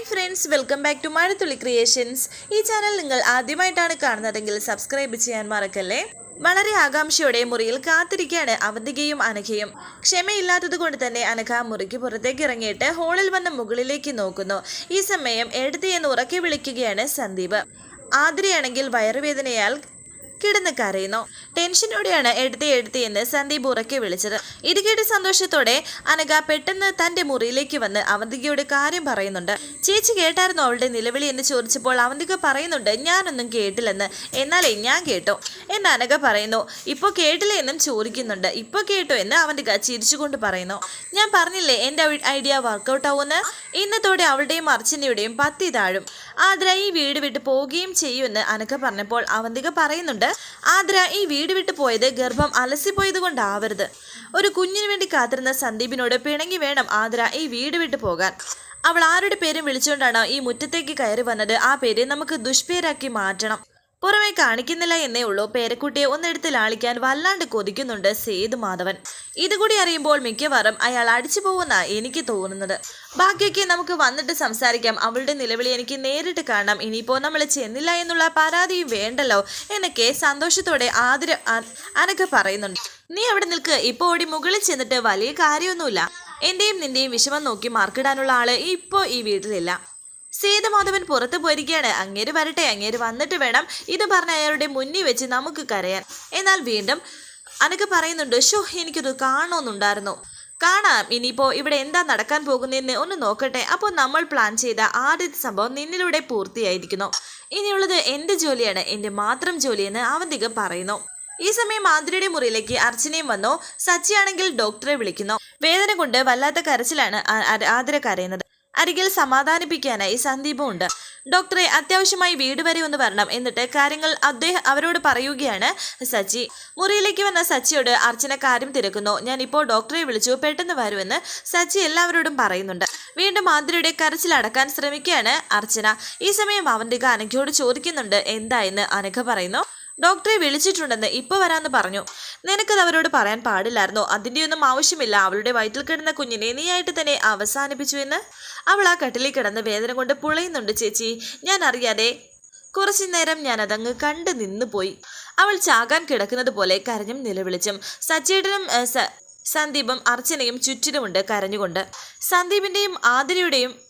Hi friends welcome back to Mazhathulli creations ഈ channel നിങ്ങൾ ആദ്യമായിട്ടാണ് കാണുന്നതെങ്കിൽ സബ്സ്ക്രൈബ് ചെയ്യാൻ മറക്കല്ലേ? വളരെ ആകാംക്ഷയോടെ മുറിയിൽ കാത്തിരിക്കുകയാണ് അവന്തികയും അനഘയും. ക്ഷമയില്ലാത്തത് കൊണ്ട് തന്നെ അനഘ മുറിക്ക് പുറത്തേക്ക് ഇറങ്ങിയിട്ട് ഹോളിൽ വന്ന് മുകളിലേക്ക് നോക്കുന്നു. ഈ സമയം എടുത്തി എന്ന് ഉറക്കെ വിളിക്കുകയാണ് സന്ദീപ്. ആതിരയാണെങ്കിൽ വയറുവേദനയാൽ കിടന്ന് കരയുന്നു. ടെൻഷനോടെയാണ് എടുത്തി എടുത്തി എന്ന് സന്ദീപ് ഉറക്കെ വിളിച്ചത്. ഇത് സന്തോഷത്തോടെ അനഘ പെട്ടെന്ന് തന്റെ മുറിയിലേക്ക് വന്ന് അവന്തികയോട് കാര്യം പറയുന്നുണ്ട്. ചേച്ചി കേട്ടായിരുന്നു അവളുടെ നിലവിളി എന്ന് ചോദിച്ചപ്പോൾ അവന്തിക പറയുന്നുണ്ട് ഞാനൊന്നും കേട്ടില്ലെന്ന്. എന്നാലേ ഞാൻ കേട്ടു. എന്ന് അനഘ പറയുന്നു. ഇപ്പോൾ കേട്ടില്ല? എന്നും ചോദിക്കുന്നുണ്ട്. ഇപ്പോൾ കേട്ടോ എന്ന് അവന്തിക ചിരിച്ചുകൊണ്ട് പറയുന്നു. ഞാൻ പറഞ്ഞില്ലേ എന്റെ ഐഡിയ വർക്കൗട്ട് ആവുമെന്ന് ഇന്നത്തോടെ അവളുടെയും അർച്ചനയുടെയും പത്തി താഴും. ആദ്ര ഈ വീട് വിട്ട് പോവുകയും ചെയ്യുമെന്ന് അനക്ക പറഞ്ഞപ്പോൾ അവന്തിക പറയുന്നുണ്ട് ആദ്ര ഈ വീട് വിട്ട് പോയത് ഗർഭം അലസിപ്പോയത് കൊണ്ടാവരുത്. ഒരു കുഞ്ഞിനു വേണ്ടി കാത്തിരുന്ന സന്ദീപിനോട് പിണങ്ങി വേണം ആദ്ര ഈ വീട് വിട്ട് പോകാൻ. അവൾ ആരുടെ പേരും വിളിച്ചുകൊണ്ടാണോ ഈ മുറ്റത്തേക്ക് കയറി വന്നത്? ആ പേര് നമുക്ക് ദുഷ്പേരാക്കി മാറ്റണം. പുറമെ കാണിക്കുന്നില്ല എന്നേ ഉള്ളൂ. പേരക്കുട്ടിയെ ഒന്നെടുത്ത് ലാളിക്കാൻ വല്ലാണ്ട് കൊതിക്കുന്നുണ്ട് സേതു മാധവൻ. ഇതുകൂടി അറിയുമ്പോൾ മിക്കവാറും അയാൾ അടിച്ചു പോകുന്ന എനിക്ക് തോന്നുന്നത്. ബാക്കിയൊക്കെ നമുക്ക് വന്നിട്ട് സംസാരിക്കാം. അവളുടെ നിലവിളി എനിക്ക് നേരിട്ട് കാണാം ഇനിയിപ്പോൾ നമ്മൾ ചെന്നില്ല എന്നുള്ള പരാതിയും വേണ്ടല്ലോ എന്നൊക്കെ സന്തോഷത്തോടെ ആദര അനക്ക് പറയുന്നുണ്ട്. നീ അവിടെ നിൽക്ക്. ഇപ്പോൾ ഓടി മുകളിൽ ചെന്നിട്ട് വലിയ കാര്യമൊന്നുമില്ല. എന്റെയും നിന്റെയും വിഷമം നോക്കി മാർക്കിടാനുള്ള ആൾ ഇപ്പോ ഈ വീട്ടിലില്ല. സീതമാധവൻ പുറത്തു പോയിരിക്കുകയാണ്. അങ്ങേര് വരട്ടെ അങ്ങേര് വന്നിട്ട് വേണം ഇത് പറഞ്ഞ അയാളുടെ മുന്നിൽ വെച്ച് നമുക്ക് കരയാൻ. എന്നാൽ വീണ്ടും അനക്ക് പറയുന്നുണ്ട് ഷോ എനിക്കത് കാണണമെന്നുണ്ടായിരുന്നു കാണാം ഇനിയിപ്പോൾ ഇവിടെ എന്താ നടക്കാൻ പോകുന്നതെന്ന് ഒന്ന് നോക്കട്ടെ. അപ്പോൾ നമ്മൾ പ്ലാൻ ചെയ്ത ആദ്യത്തെ സംഭവം നിന്നിലൂടെ പൂർത്തിയായിരിക്കുന്നു. ഇനിയുള്ളത് എന്റെ ജോലിയാണ് എന്റെ മാത്രം ജോലിയെന്ന് അവന്തിക പറയുന്നു. ഈ സമയം ആതിരയുടെ മുറിയിലേക്ക് അർച്ചനയും വന്നു. സച്ചിയാണെങ്കിൽ ഡോക്ടറെ വിളിക്കുന്നു. വേദന കൊണ്ട് വല്ലാത്ത കരച്ചിലാണ് ആ- ആ- ആതിര കരയുന്നത്. അരികിൽ സമാധാനിപ്പിക്കാനായി സന്ദീപും ഉണ്ട് ഡോക്ടറെ അത്യാവശ്യമായി വീട് വരെ ഒന്ന് വരണം. എന്നിട്ട് കാര്യങ്ങൾ അദ്ദേഹം അവരോട് പറയുകയാണ് സച്ചി. മുറിയിലേക്ക് വന്ന സച്ചിയോട് അർച്ചന കാര്യം തിരക്കുന്നു. ഞാൻ ഇപ്പോൾ ഡോക്ടറെ വിളിച്ചു. പെട്ടെന്ന് വരുമെന്ന് സച്ചി എല്ലാവരോടും പറയുന്നുണ്ട്. വീണ്ടും ആതിരയുടെ കരച്ചിൽ അടക്കാൻ ശ്രമിക്കുകയാണ് അർച്ചന. ഈ സമയം അവന്തിക അനഘയോട് ചോദിക്കുന്നുണ്ട്. എന്തായെന്ന് അനഘ പറയുന്നു. ഡോക്ടറെ വിളിച്ചിട്ടുണ്ടെന്ന് ഇപ്പൊ വരാന്ന് പറഞ്ഞു. നിനക്കത് അവരോട് പറയാൻ പാടില്ലായിരുന്നോ? അതിന്റെ ഒന്നും ആവശ്യമില്ല. അവളുടെ വയറ്റിൽ കിടന്ന കുഞ്ഞിനെ നീയായിട്ട് തന്നെ അവസാനിപ്പിച്ചു എന്ന്. അവൾ ആ കട്ടിലിൽ കിടന്ന് വേദന കൊണ്ട് പുളയുന്നുണ്ട് ചേച്ചി. ഞാൻ അറിയാതെ. കുറച്ചു നേരം ഞാൻ അതങ്ങ് കണ്ടു നിന്നു പോയി. അവൾ ചാകാൻ കിടക്കുന്നത് പോലെ കരഞ്ഞും നിലവിളിച്ചും സച്ചേട്ടനും ഏ, സന്ദീപും അർച്ചനയും ചുറ്റിനുമുണ്ട് കരഞ്ഞുകൊണ്ട്. സന്ദീപിന്റെയും ആതിരയുടെയും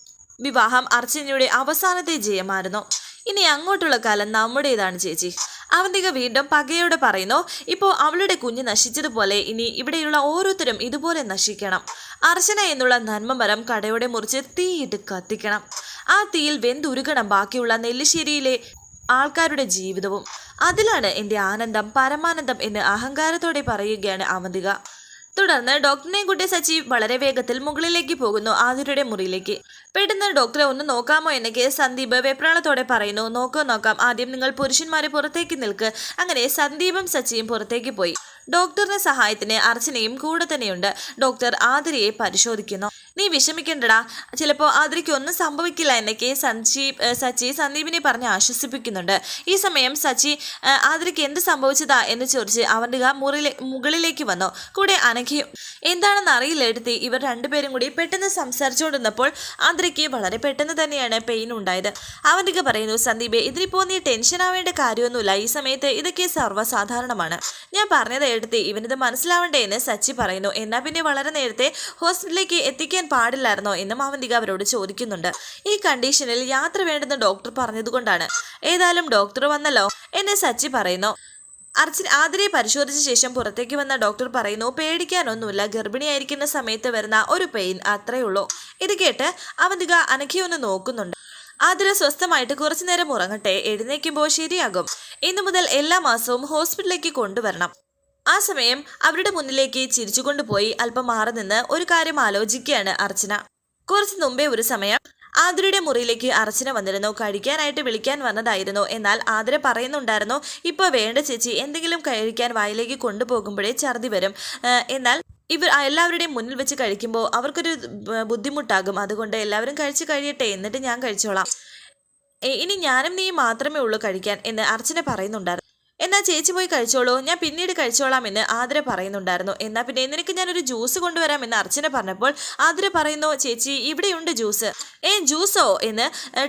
വിവാഹം അർച്ചനയുടെ അവസാനത്തെ ജയമായിരുന്നു. ഇനി അങ്ങോട്ടുള്ള കാലം നമ്മുടേതാണ് ചേച്ചി. അവന്തിക വീണ്ടും പകയോടെ പറയുന്നു ഇപ്പോൾ അവളുടെ കുഞ്ഞ് നശിച്ചതുപോലെ ഇനി ഇവിടെയുള്ള ഓരോരുത്തരും ഇതുപോലെ നശിക്കണം. അർച്ചന എന്നുള്ള നന്മമരം കടയോടെ മുറിച്ച് തീയിട്ട് കത്തിക്കണം. ആ തീയിൽ വെന്തുരുകണം ബാക്കിയുള്ള നെല്ലിശ്ശേരിയിലെ ആൾക്കാരുടെ ജീവിതവും. അതിലാണ് എന്റെ ആനന്ദം പരമാനന്ദം എന്ന് അഹങ്കാരത്തോടെ പറയുകയാണ് അവന്തിക. തുടർന്ന് ഡോക്ടറിനെയും കൂട്ടി സച്ചി വളരെ വേഗത്തിൽ മുകളിലേക്ക് പോകുന്നു ആതിരയുടെ മുറിയിലേക്ക്. പെട്ടെന്ന് ഡോക്ടറെ ഒന്ന് നോക്കാമോ എന്നൊക്കെ സന്ദീപ് വെപ്രാളത്തോടെ പറയുന്നു നോക്കോ നോക്കാം. ആദ്യം നിങ്ങൾ പുരുഷന്മാരെ പുറത്തേക്ക് നിൽക്ക്. അങ്ങനെ സന്ദീപും സച്ചിയും പുറത്തേക്ക് പോയി. ഡോക്ടറിന്റെ സഹായത്തിന് അർച്ചനയും കൂടെ തന്നെയുണ്ട്. ഡോക്ടർ ആതിരയെ പരിശോധിക്കുന്നു. നീ വിഷമിക്കണ്ടടാ. ചിലപ്പോൾ ആതിരയ്ക്ക് ഒന്നും സംഭവിക്കില്ല എന്നൊക്കെ സഞ്ജീവ് സച്ചി സന്ദീപിനെ പറഞ്ഞ് ആശ്വസിപ്പിക്കുന്നുണ്ട്. ഈ സമയം സച്ചി ആതിരയ്ക്ക് എന്ത് സംഭവിച്ചതാ എന്ന് ചോദിച്ച് അവന്റെ മുറിയിലെ മുകളിലേക്ക് വന്നു. കൂടെ അനഘയും എന്താണെന്ന് അറിയില്ല എടുത്തി. ഇവർ രണ്ടുപേരും കൂടി പെട്ടെന്ന് സംസാരിച്ചുകൊണ്ടിരുന്നപ്പോൾ ആതിരയ്ക്ക് വളരെ പെട്ടെന്ന് തന്നെയാണ് പെയിൻ ഉണ്ടായത്. അവന്റെ പറയുന്നു സന്ദീപ് ഇതിനിപ്പോൾ നീ ടെൻഷൻ ആവേണ്ട കാര്യമൊന്നുമില്ല. ഈ സമയത്ത് ഇതൊക്കെ സർവസാധാരണമാണ്. ഞാൻ പറഞ്ഞത് എടുത്തി. ഇവനിത് മനസ്സിലാവണ്ടേ എന്ന് സച്ചി പറയുന്നു. എന്നാൽ പിന്നെ വളരെ നേരത്തെ ഹോസ്പിറ്റലിലേക്ക് എത്തിക്കാൻ പാടില്ലായിരുന്നോ എന്നും മാവന്തിക അവരോട് ചോദിക്കുന്നുണ്ട്. ഈ കണ്ടീഷനിൽ യാത്ര വേണ്ടെന്ന് ഡോക്ടർ പറഞ്ഞതുകൊണ്ടാണ്. ഏതായാലും ഡോക്ടർ വന്നല്ലോ എന്ന് സച്ചി പറയുന്നു. അർച്ചന ആതിരയെ പരിശോധിച്ച ശേഷം പുറത്തേക്ക് വന്ന ഡോക്ടർ പറയുന്നു പേടിക്കാനൊന്നുമില്ല. ഗർഭിണിയായിരിക്കുന്ന സമയത്ത് വരുന്ന ഒരു പെയിൻ അത്രയേ ഉള്ളൂ. ഇത് കേട്ട് അവന്തിക അനഘയൊന്ന് നോക്കുന്നുണ്ട്. ആതിര സ്വസ്ഥമായിട്ട് കുറച്ചു നേരം ഉറങ്ങട്ടെ. എഴുന്നേക്കുമ്പോൾ ശരിയാകും. ഇന്നു മുതൽ എല്ലാ മാസവും ഹോസ്പിറ്റലിലേക്ക് കൊണ്ടുവരണം. ആ സമയം അവരുടെ മുന്നിലേക്ക് ചിരിച്ചുകൊണ്ട് പോയി അല്പം മാറി നിന്ന് ഒരു കാര്യം ആലോചിക്കുകയാണ് അർച്ചന. കുറച്ച് മുമ്പേ ഒരു സമയം ആതിരയുടെ മുറിയിലേക്ക് അർച്ചന വന്നിരുന്നു. കഴിക്കാനായിട്ട് വിളിക്കാൻ വന്നതായിരുന്നു. എന്നാൽ ആതിര പറയുന്നുണ്ടായിരുന്നു ഇപ്പോൾ വേണ്ട ചേച്ചി എന്തെങ്കിലും കഴിക്കാൻ വായിലേക്ക് കൊണ്ടുപോകുമ്പോഴേ ഛർദി വരും. എന്നാൽ ഇവർ എല്ലാവരുടെയും മുന്നിൽ വെച്ച് കഴിക്കുമ്പോൾ അവർക്കൊരു ബുദ്ധിമുട്ടാകും. അതുകൊണ്ട് എല്ലാവരും കഴിച്ച് കഴിയട്ടെ എന്നിട്ട് ഞാൻ കഴിച്ചോളാം. ഇനി ഞാനും നീ മാത്രമേ ഉള്ളൂ കഴിക്കാൻ എന്ന് അർച്ചന പറയുന്നുണ്ടായിരുന്നു. എന്നാ ചേച്ചി പോയി കഴിച്ചോളൂ. ഞാൻ പിന്നീട് കഴിച്ചോളാം എന്ന് ആതിര പറയുന്നുണ്ടായിരുന്നു. എന്നാ പിന്നെ നിനക്ക് ഞാനൊരു ജ്യൂസ് കൊണ്ടുവരാം എന്ന് അർച്ചന പറഞ്ഞപ്പോൾ ആതിര പറയുന്നു ചേച്ചി ഇവിടെയുണ്ട് ജ്യൂസ്. ഏ ജ്യൂസോ? എന്ന്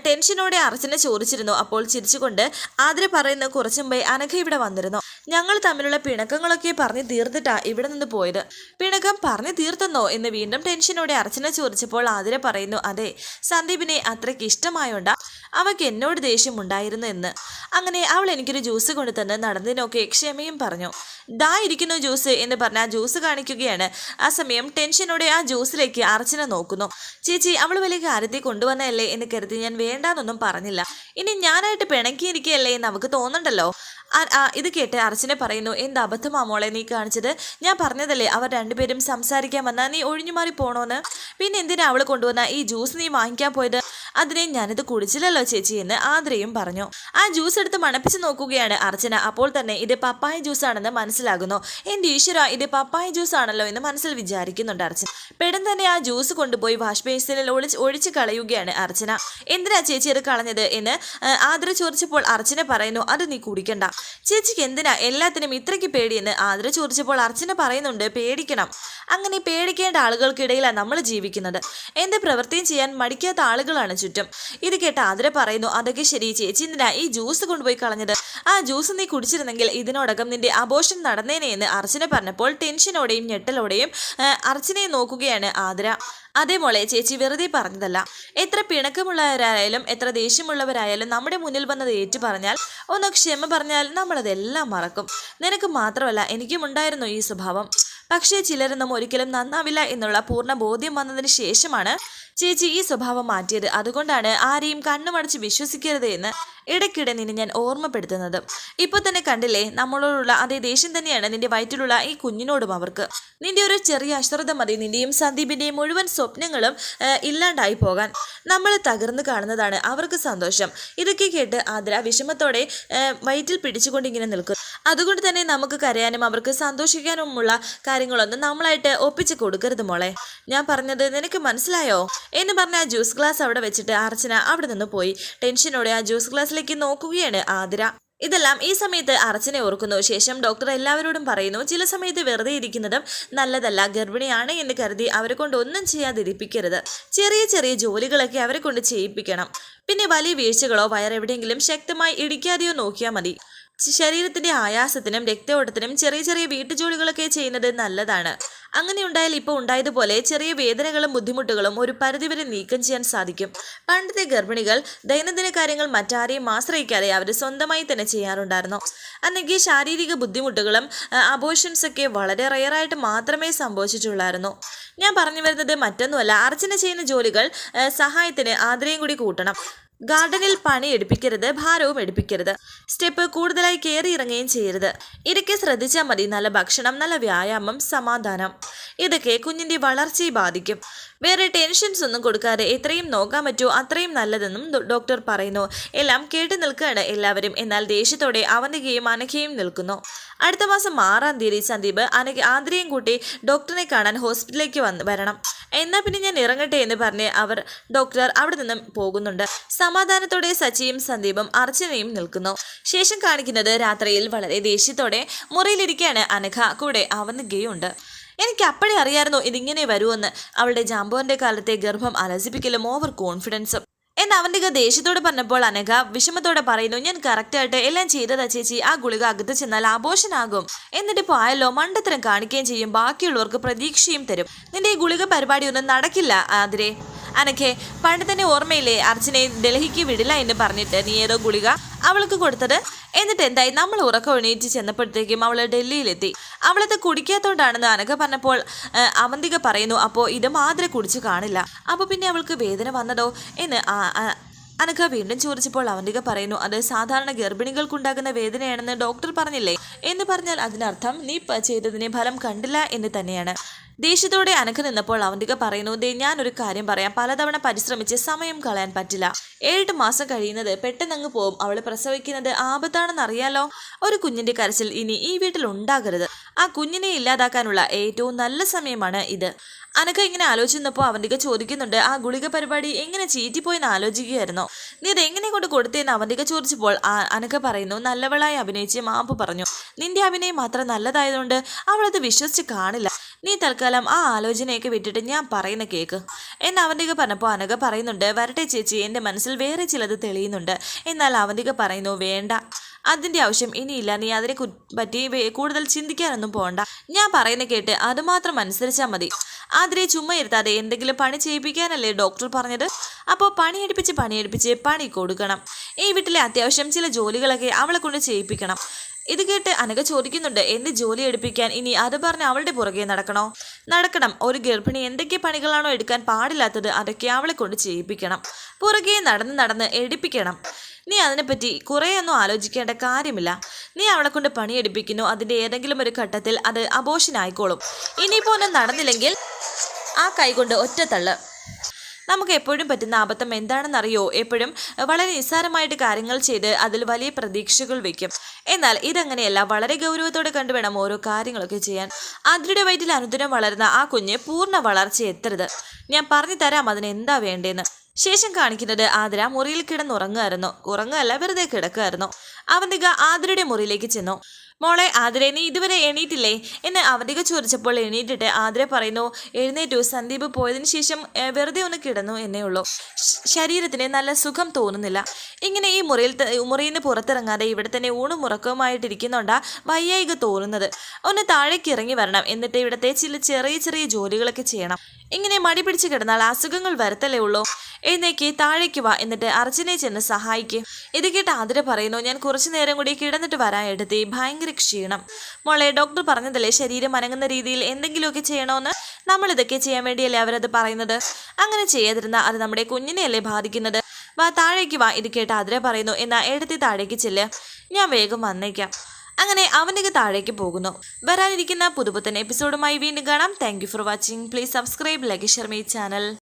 ടെൻഷനോടെ അർച്ചന ചോദിച്ചിരുന്നു. അപ്പോൾ ചിരിച്ചുകൊണ്ട് ആതിര പറയുന്നു കുറച്ചു മുമ്പേ അനഘ ഇവിടെ വന്നിരുന്നു. ഞങ്ങൾ തമ്മിലുള്ള പിണക്കങ്ങളൊക്കെ പറഞ്ഞു തീർത്തിട്ടാ ഇവിടെ നിന്ന് പോയത്. പിണക്കം പറഞ്ഞു തീർത്തെന്നോ എന്ന് വീണ്ടും ടെൻഷനോടെ അർച്ചന ചോദിച്ചപ്പോൾ ആതിര പറയുന്നു അതെ സന്ദീപിനെ അത്രയ്ക്ക് ഇഷ്ടമായോണ്ട അവക്ക് എന്നോട് ദേഷ്യം ഉണ്ടായിരുന്നു എന്ന്. അങ്ങനെ അവൾ എനിക്കൊരു ജ്യൂസ് കൊണ്ടു തന്നെ നടന്നതിനൊക്കെ ക്ഷമയും പറഞ്ഞു. ദാ ഇരിക്കുന്നു ജ്യൂസ് എന്ന് പറഞ്ഞ ജ്യൂസ് കാണിക്കുകയാണ്. ആ സമയം ടെൻഷനോടെ ആ ജ്യൂസിലേക്ക് അർച്ചന നോക്കുന്നു. ചേച്ചി അവൾ വലിയ കാര്യത്തിൽ കൊണ്ടുവന്നതല്ലേ എന്ന് കരുതി ഞാൻ വേണ്ടാന്നൊന്നും പറഞ്ഞില്ല. ഇനി ഞാനായിട്ട് പിണക്കിയിരിക്കുകയല്ലേ എന്ന് അവൾക്ക് തോന്നണ്ടല്ലോ? ഇത് കേട്ട് അർച്ചന പറയുന്നു എന്ത് അബദ്ധമാ മോളെ നീ കാണിച്ചത്? ഞാൻ പറഞ്ഞതല്ലേ അവർ രണ്ടുപേരും സംസാരിക്കാൻ വന്നാൽ നീ ഒഴിഞ്ഞു മാറി പോണോന്ന്? പിന്നെ എന്തിനാ അവൾ കൊണ്ടുവന്ന? ഈ ജ്യൂസ് നീ വാങ്ങിക്കാൻ പോയത്? അതിനെ ഞാനിത് കുടിച്ചില്ലല്ലോ ചേച്ചി എന്ന് ആദ്രയും പറഞ്ഞു. ആ ജ്യൂസ് എടുത്ത് മണപ്പിച്ച് നോക്കുകയാണ് അർച്ചന. അപ്പോൾ തന്നെ ഇത് പപ്പായ ജ്യൂസ് ആണെന്ന് മനസ്സിലാകുന്നു. എന്റെ ഈശ്വര ഇത് പപ്പായ ജ്യൂസ് ആണല്ലോ എന്ന് മനസ്സിൽ വിചാരിക്കുന്നുണ്ട് അർച്ചന. പെടും തന്നെ ആ ജ്യൂസ് കൊണ്ടുപോയി വാഷ് ഒളിച്ച് ഒഴിച്ച് കളയുകയാണ് അർച്ചന. എന്തിനാ ചേച്ചി അത് കളഞ്ഞത് എന്ന് ആദ്ര ചോദിച്ചപ്പോൾ അർച്ചന പറയുന്നു അത് നീ കുടിക്കണ്ട. ചേച്ചിക്ക് എന്തിനാ എല്ലാത്തിനും ഇത്രയ്ക്ക് പേടിയെന്ന് ആതിര ചോദിച്ചപ്പോൾ അർച്ചന പറയുന്നുണ്ട് പേടിക്കണം. അങ്ങനെ പേടിക്കേണ്ട ആളുകൾക്കിടയിലാണ് നമ്മൾ ജീവിക്കുന്നത്. എന്ത് പ്രവൃത്തിയും ചെയ്യാൻ മടിക്കാത്ത ആളുകളാണ് ചുറ്റും. ഇത് കേട്ട് ആതിര പറയുന്നു അതൊക്കെ ശരി ചേച്ചി. എന്തിനാ ഈ ജ്യൂസ് കൊണ്ടുപോയി കളഞ്ഞത്? ആ ജ്യൂസ് നീ കുടിച്ചിരുന്നെങ്കിൽ ഇതിനോടകം നിന്റെ അബോഷൻ നടന്നേനെ എന്ന് അർച്ചന പറഞ്ഞപ്പോൾ ടെൻഷനോടെയും ഞെട്ടലോടെയും അർച്ചനയെ നോക്കുകയാണ് ആതിര. അതേ മോളെ ചേച്ചി വെറുതെ പറഞ്ഞതല്ല. എത്ര പിണക്കമുള്ളവരായാലും എത്ര ദേഷ്യമുള്ളവരായാലും നമ്മുടെ മുന്നിൽ വന്നത് ഏറ്റു പറഞ്ഞാൽ ഒന്ന് ക്ഷമ പറഞ്ഞാൽ നമ്മളതെല്ലാം മറക്കും. നിനക്ക് മാത്രമല്ല എനിക്കും ഉണ്ടായിരുന്നു ഈ സ്വഭാവം. പക്ഷേ ചിലരൊന്നും ഒരിക്കലും നന്നാവില്ല എന്നുള്ള പൂർണ ബോധ്യം വന്നതിന് ശേഷമാണ് ചേച്ചി ഈ സ്വഭാവം മാറ്റിയത്. അതുകൊണ്ടാണ് ആരെയും കണ്ണുമടച്ച് വിശ്വസിക്കരുത് എന്ന് ഇടയ്ക്കിടെ നിന്നെ ഞാൻ ഓർമ്മപ്പെടുത്തുന്നത്. ഇപ്പൊ തന്നെ കണ്ടില്ലേ നമ്മളോടുള്ള അതേ ദേഷ്യം തന്നെയാണ് നിന്റെ വയറ്റിലുള്ള ഈ കുഞ്ഞിനോടും അവർക്ക്. നിന്റെ ഒരു ചെറിയ അശ്രദ്ധ മതി. നിന്റെയും സന്ദീപിന്റെയും മുഴുവൻ സ്വപ്നങ്ങളും ഇല്ലാണ്ടായി പോകാൻ നമ്മൾ തകർന്നു കാണുന്നതാണ് അവർക്ക് സന്തോഷം. ഇതൊക്കെ കേട്ട് ആതിര വിഷമത്തോടെ വയറ്റിൽ പിടിച്ചുകൊണ്ട് ഇങ്ങനെ നിൽക്കും അതുകൊണ്ട് തന്നെ നമുക്ക് കരയാനും അവർക്ക് സന്തോഷിക്കാനുമുള്ള കാര്യങ്ങളൊന്നും നമ്മളായിട്ട് ഒപ്പിച്ച് കൊടുക്കരുത് മോളെ. ഞാൻ പറഞ്ഞത് നിനക്ക് മനസ്സിലായോ? എന്ന് പറഞ്ഞ ജ്യൂസ് ഗ്ലാസ് അവിടെ വെച്ചിട്ട് അർച്ചന അവിടെ നിന്ന് പോയി. ടെൻഷനോടെ ആ ജ്യൂസ് ഗ്ലാസ്സിലേക്ക് നോക്കുകയാണ് ആതിര. ഇതെല്ലാം ഈ സമയത്ത് അർച്ചനെ ഓർക്കുന്നു. ശേഷം ഡോക്ടർ എല്ലാവരോടും പറയുന്നു ചില സമയത്ത് വെറുതെ ഇരിക്കുന്നതും നല്ലതല്ല ഗർഭിണിയാണ് എന്ന് കരുതി അവരെ കൊണ്ട് ഒന്നും ചെയ്യാതിരിപ്പിക്കരുത്. ചെറിയ ചെറിയ ജോലികളൊക്കെ അവരെ കൊണ്ട് ചെയ്യിപ്പിക്കണം. പിന്നെ വലിയ വീഴ്ചകളോ വയറെവിടെയെങ്കിലും ശക്തമായി ഇടിക്കാതെയോ നോക്കിയാൽ മതി. ശരീരത്തിന്റെ ആയാസത്തിനും രക്തയോട്ടത്തിനും ചെറിയ ചെറിയ വീട്ടുജോലികളൊക്കെ ചെയ്യുന്നത് നല്ലതാണ്. അങ്ങനെ ഉണ്ടായാൽ ഇപ്പോൾ ഉണ്ടായതുപോലെ ചെറിയ വേദനകളും ബുദ്ധിമുട്ടുകളും ഒരു പരിധിവരെ നീക്കം ചെയ്യാൻ സാധിക്കും. പണ്ടത്തെ ഗർഭിണികൾ ദൈനംദിന കാര്യങ്ങൾ മറ്റാരെയും ആശ്രയിക്കാതെ അവർ സ്വന്തമായി തന്നെ ചെയ്യാറുണ്ടായിരുന്നു. അല്ലെങ്കിൽ ശാരീരിക ബുദ്ധിമുട്ടുകളും അബോഷൻസ് ഒക്കെ വളരെ റയറായിട്ട് മാത്രമേ സംഭവിച്ചിട്ടുള്ളായിരുന്നു. ഞാൻ പറഞ്ഞു വരുന്നത് മറ്റൊന്നുമല്ല. അർച്ചന ചെയ്യുന്ന ജോലികൾ സഹായത്തിന് ആദരയും കൂടി കൂട്ടണം. ഗാർഡനിൽ പണി എടുപ്പിക്കരുത് ഭാരവും എടുപ്പിക്കരുത്. സ്റ്റെപ്പ് കൂടുതലായി കയറി ഇറങ്ങുകയും ചെയ്യരുത്. ഇടയ്ക്ക് ശ്രദ്ധിച്ചാൽ മതി. നല്ല ഭക്ഷണം നല്ല വ്യായാമം സമാധാനം. ഇതൊക്കെ കുഞ്ഞിന്റെ വളർച്ചയെ ബാധിക്കും. വേറെ ടെൻഷൻസ് ഒന്നും കൊടുക്കാതെ എത്രയും നോക്കാൻ പറ്റുമോ അത്രയും നല്ലതെന്നും ഡോക്ടർ പറയുന്നു. എല്ലാം കേട്ടു നിൽക്കുകയാണ് എല്ലാവരും. എന്നാൽ ദേഷ്യത്തോടെ അവന്തികയും അനഘയും നിൽക്കുന്നു. അടുത്ത മാസം ആറാം തീയതി സന്ദീപ് അനഘ ആതിരയും കൂട്ടി ഡോക്ടറിനെ കാണാൻ ഹോസ്പിറ്റലിലേക്ക് വന്ന് വരണം. എന്നാ പിന്നെ ഞാൻ ഇറങ്ങട്ടെ എന്ന് പറഞ്ഞ് അവർ ഡോക്ടർ അവിടെ നിന്നും പോകുന്നുണ്ട്. സമാധാനത്തോടെ സച്ചിയും സന്ദീപും അർച്ചനയും നിൽക്കുന്നു. ശേഷം കാണിക്കുന്നത് രാത്രിയിൽ വളരെ ദേഷ്യത്തോടെ മുറിയിലിരിക്കുകയാണ് അനഘ. കൂടെ അവന്തികയുണ്ട്. എനിക്ക് അപ്പോഴേ അറിയായിരുന്നു ഇതിങ്ങനെ വരുമെന്ന്. അവളുടെ ജാമ്പുവിന്റെ കാലത്തെ ഗർഭം അലസിപ്പിക്കലും ഓവർ കോൺഫിഡൻസും എന്ന് അവന്റെ ദേഷ്യത്തോട് പറഞ്ഞപ്പോൾ അനഘ വിഷമത്തോടെ പറയുന്നു ഞാൻ കറക്റ്റായിട്ട് എല്ലാം ചെയ്തതാ ചേച്ചി. ആ ഗുളിക അകത്ത് ചെന്നാൽ ആഘോഷനാകും എന്നിട്ട് പോയല്ലോ മണ്ടത്തരം കാണിക്കുകയും ചെയ്യും. ബാക്കിയുള്ളവർക്ക് പ്രതീക്ഷയും തരും. നിന്റെ ഈ ഗുളിക പരിപാടിയൊന്നും നടക്കില്ല ആതിരെ. അനഘെ പണ്ട് തന്നെ ഓർമ്മയില്ലേ അർച്ചനെ ഡൽഹിക്ക് വിടില്ല എന്ന് പറഞ്ഞിട്ട് നീ ഏതോ ഗുളിക അവൾക്ക് കൊടുത്തത്? എന്നിട്ട് എന്തായി? നമ്മൾ ഉറക്കം എണീറ്റ് ചെന്നപ്പോഴത്തേക്കും അവൾ ഡൽഹിയിലെത്തി. അവളത് കുടിക്കാത്തോണ്ടാണെന്ന് അനഘ പറഞ്ഞപ്പോൾ അവന്തിക പറയുന്നു അപ്പോൾ ഇത് മാതിരി കുടിച്ചു കാണില്ല. അപ്പോൾ പിന്നെ അവൾക്ക് വേദന വന്നതോ? എന്ന് അനഘ വീണ്ടും ചോദിച്ചപ്പോൾ അവന്തിക പറയുന്നു അത് സാധാരണ ഗർഭിണികൾക്കുണ്ടാകുന്ന വേദനയാണെന്ന് ഡോക്ടർ പറഞ്ഞില്ലേ? എന്ന് പറഞ്ഞാൽ അതിനർത്ഥം നീ ചെയ്തതിന് ഫലം കണ്ടില്ല എന്ന് തന്നെയാണ്. ദേഷ്യത്തോടെ അനഘ നിന്നപ്പോൾ അവന്തിക പറയുന്നു ദേ ഞാനൊരു കാര്യം പറയാം. പലതവണ പരിശ്രമിച്ച് സമയം കളയാൻ പറ്റില്ല. ഏഴ് മാസം കഴിയുന്നത് പെട്ടെന്നങ്ങ് പോവും. അവൾ പ്രസവിക്കുന്നത് ആപത്താണെന്ന് അറിയാലോ ഒരു കുഞ്ഞിന്റെ കരച്ചിൽ ഇനി ഈ വീട്ടിൽ ഉണ്ടാകരുത്. ആ കുഞ്ഞിനെ ഇല്ലാതാക്കാനുള്ള ഏറ്റവും നല്ല സമയമാണ് ഇത്. അനക്ക ഇങ്ങനെ ആലോചിച്ചപ്പോൾ അവന്തിക ചോദിക്കുന്നുണ്ട് ആ ഗുളിക പരിപാടി എങ്ങനെ ചീറ്റിപ്പോയെന്ന് ആലോചിക്കുകയായിരുന്നു? നീ അത് എങ്ങനെ കൊണ്ട് കൊടുത്തേന്ന് അവന്തിക ചോദിച്ചപ്പോൾ അനക്ക പറയുന്നു നല്ലവളായി അഭിനയിച്ച് മാപ്പ് പറഞ്ഞു. നിന്റെ അഭിനയം മാത്രം നല്ലതായതുകൊണ്ട് അവളത് വിശ്വസിച്ച് കാണില്ല. നീ തൽക്കാലം ആ ആലോചനയൊക്കെ വിട്ടിട്ട് ഞാൻ പറയുന്ന കേക്ക്. എന്ന് അവന്തിക പറഞ്ഞപ്പോൾ അനക പറയുന്നുണ്ട് വരട്ടെ ചേച്ചി എന്റെ മനസ്സിൽ വേറെ ചിലത് തെളിയുന്നുണ്ട്. എന്നാൽ അവന്തിക പറയുന്നു വേണ്ട അതിന്റെ ആവശ്യം ഇനിയില്ല. നീ അതിനെ പറ്റി കൂടുതൽ ചിന്തിക്കാനൊന്നും പോകണ്ട ഞാൻ പറയുന്ന കേട്ട് അതുമാത്രം അനുസരിച്ചാൽ മതി. ആതിരെ ചുമ്മാ ഇരുത്താതെ എന്തെങ്കിലും പണി ചെയ്യിപ്പിക്കാനല്ലേ ഡോക്ടർ പറഞ്ഞത്? അപ്പോൾ പണിയെടുപ്പിച്ച് പണിയെടുപ്പിച്ച് പണി കൊടുക്കണം. ഈ വീട്ടിലെ അത്യാവശ്യം ചില ജോലികളൊക്കെ അവളെ കൊണ്ട് ചെയ്യിപ്പിക്കണം. ഇത് കേട്ട് അനക ചോദിക്കുന്നുണ്ട് എന്റെ ജോലി എടുപ്പിക്കാൻ ഇനി അത് പറഞ്ഞ് അവളുടെ പുറകെ നടക്കണോ? നടക്കണം. ഒരു ഗർഭിണി എന്തൊക്കെ പണികളാണോ എടുക്കാൻ പാടില്ലാത്തത് അതൊക്കെ അവളെ കൊണ്ട് ചെയ്യിപ്പിക്കണം. പുറകെ നടന്ന് നടന്ന് എടുപ്പിക്കണം. നീ അതിനെപ്പറ്റി കുറേയൊന്നും ആലോചിക്കേണ്ട കാര്യമില്ല. നീ അവളെ കൊണ്ട് പണിയെടുപ്പിക്കുന്നു. അതിന്റെ ഏതെങ്കിലും ഒരു ഘട്ടത്തിൽ അത് അബോഷനായിക്കോളും ഇനിയിപ്പോ ഒന്നും നടന്നില്ലെങ്കിൽ ആ കൈകൊണ്ട് ഒറ്റത്തള്ള് തള്ള്. നമുക്ക് എപ്പോഴും പറ്റുന്ന അബദ്ധം എന്താണെന്നറിയോ? എപ്പോഴും വളരെ നിസ്സാരമായിട്ട് കാര്യങ്ങൾ ചെയ്ത് അതിൽ വലിയ പ്രതീക്ഷകൾ വയ്ക്കും എന്നാൽ ഇതങ്ങനെയല്ല. വളരെ ഗൗരവത്തോടെ കണ്ടുവേണം ഓരോ കാര്യങ്ങളൊക്കെ ചെയ്യാൻ. അതിരുടെ വയറ്റിൽ അനുദിനം വളരുന്ന ആ കുഞ്ഞ് പൂർണ വളർച്ച എത്തരുത്. ഞാൻ പറഞ്ഞു തരാം അതിന് എന്താ വേണ്ടേന്ന്. ശേഷം കാണിക്കുന്നത് ആതിര മുറിയിൽ കിടന്നുറങ്ങുമായിരുന്നു ഉറങ്ങുകയല്ല വെറുതെ കിടക്കുമായിരുന്നു അവന്തിക ആതിരയുടെ മുറിയിലേക്ക് ചെന്നു. മോളെ ആതിരെ നീ ഇതുവരെ എണീറ്റില്ലേ? എന്ന് അവധിക ചോദിച്ചപ്പോൾ എണീറ്റിട്ട് ആതിര പറയുന്നു എഴുന്നേറ്റു സന്ദീപ് പോയതിനു ശേഷം വെറുതെ ഒന്ന് കിടന്നു എന്നേ ഉള്ളൂ. ശരീരത്തിന് നല്ല സുഖം തോന്നുന്നില്ല. ഇങ്ങനെ ഈ മുറിയിൽ മുറിയിൽ നിന്ന് പുറത്തിറങ്ങാതെ ഇവിടെ തന്നെ ഊണും ഉറക്കവുമായിട്ടിരിക്കുന്നുണ്ടാ വയ്യായിക തോന്നുന്നത്. ഒന്ന് താഴേക്ക് ഇറങ്ങി വരണം. എന്നിട്ട് ഇവിടുത്തെ ചില ചെറിയ ചെറിയ ജോലികളൊക്കെ ചെയ്യണം. ഇങ്ങനെ മടി പിടിച്ച് കിടന്നാൽ അസുഖങ്ങൾ വരത്തല്ലേ ഉള്ളൂ? എഴുന്നേക്ക് താഴേക്ക് വാ എന്നിട്ട് അർജുനെ ചെന്ന് സഹായിക്കും. ഇത് കേട്ട് ആതിര പറയുന്നു ഞാൻ കുറച്ചു നേരം കൂടി കിടന്നിട്ട് വരാൻ എടുത്തി ഭയങ്കര ക്ഷീണം. മോളെ ഡോക്ടർ പറഞ്ഞതല്ലേ ശരീരം അനങ്ങുന്ന രീതിയിൽ എന്തെങ്കിലുമൊക്കെ ചെയ്യണമെന്ന് നമ്മൾ ഇതൊക്കെ ചെയ്യാൻ വേണ്ടിയല്ലേ അവരത് പറയുന്നത്? അങ്ങനെ ചെയ്യാതിരുന്ന അത് നമ്മുടെ കുഞ്ഞിനെയല്ലേ ബാധിക്കുന്നത്? വാ താഴേക്ക് വാ ഇത് കേട്ട് ആതിര പറയുന്നു. എന്നാ എടുത്തി താഴേക്ക് ചെല്ല്. ഞാൻ വേഗം വന്നേക്കാം. അങ്ങനെ അവന്റെ താഴേക്ക് പോകുന്നു. വരാനിരിക്കുന്ന പുതുപുത്തൻ എപ്പിസോഡുമായി വീണ്ടും കാണാം. Thank for watching please subscribe like share my channel